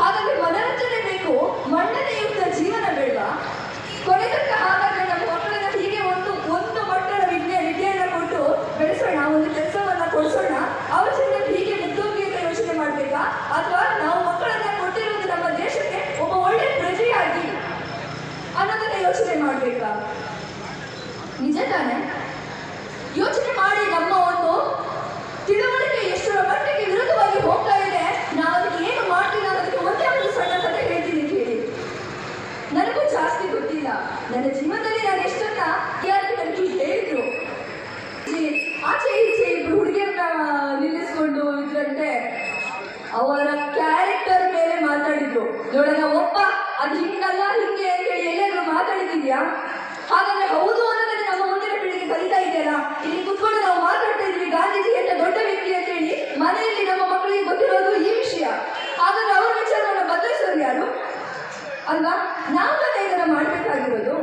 ಹಾಗಾಗಿ ಮನರಂಜನೆ ಬೇಕು ಮಂಡನೆಯುಕ್ತ ಜೀವನ ಬೇಡವಾ ಕೊನೆತಕ್ಕ ಹಾಗಾದ್ರೆ ನಮ್ಮ ಮಕ್ಕಳನ್ನ ಹೀಗೆ ಒಂದು ಒಂದು ಮಟ್ಟದ ವಿಜ್ಞಾನ ವಿದ್ಯೆಯನ್ನ ಕೊಟ್ಟು ಬೆಳೆಸೋಣ, ಒಂದು ಕೆಲಸವನ್ನ ಕೊಡಿಸೋಣ. ಅವ್ರ ಜೊತೆ ಹೀಗೆ ಮುದ್ದೋಗಿ ಅಂತ ಯೋಚನೆ ಮಾಡ್ಬೇಕಾ? ಅಥವಾ ನಾವು ಮಕ್ಕಳನ್ನ ಕೊಟ್ಟಿರೋದು ನಮ್ಮ ದೇಶಕ್ಕೆ ಒಬ್ಬ ಒಳ್ಳೆ ಪ್ರಜೆಯಾಗಿ ಅನ್ನೋದನ್ನ ಯೋಚನೆ ಮಾಡ್ಬೇಕಾ? ನಿಜ ತಾನೆ? ಯೋಚನೆ ಅವರ ಕ್ಯಾರೆಕ್ಟರ್ ಮೇಲೆ ಮಾತಾಡಿದ್ರು. ನೋಡೋಣ ಒಪ್ಪ ಅದು ಹಿಂಗಲ್ಲ, ಹಿಂಗೆ ಅಂತ ಹೇಳಿ ಎಲ್ಲಾದ್ರೂ ಮಾತಾಡಿದ್ಯಾ ಹಾಗಾದ್ರೆ ಹೌದು ಅನ್ನೋದನ್ನ ನಮ್ಮ ಮುಂದಿನ ಪೀಳಿಗೆ ಕಲಿತಾ ಇದೆಯಲ್ಲ ಇಲ್ಲಿ ಕುತ್ಕೊಂಡು ನಾವು ಮಾತಾಡ್ತಾ ಇದೀವಿ ಗಾಂಧೀಜಿ ಎಂತ ದೊಡ್ಡ ವ್ಯಕ್ತಿ ಅಂತ ಹೇಳಿ ಮನೆಯಲ್ಲಿ ನಮ್ಮ ಮಕ್ಕಳಿಗೆ ಗೊತ್ತಿರೋದು ಈ ವಿಷಯ. ಹಾಗಾದ್ರೆ ಅವ್ರ ವಿಚಾರವನ್ನು ಬದಲಿಸೋರು ಯಾರು? ಅಲ್ವಾ? ನಾವು ಮಾಡ್ಬೇಕಾಗಿರೋದು.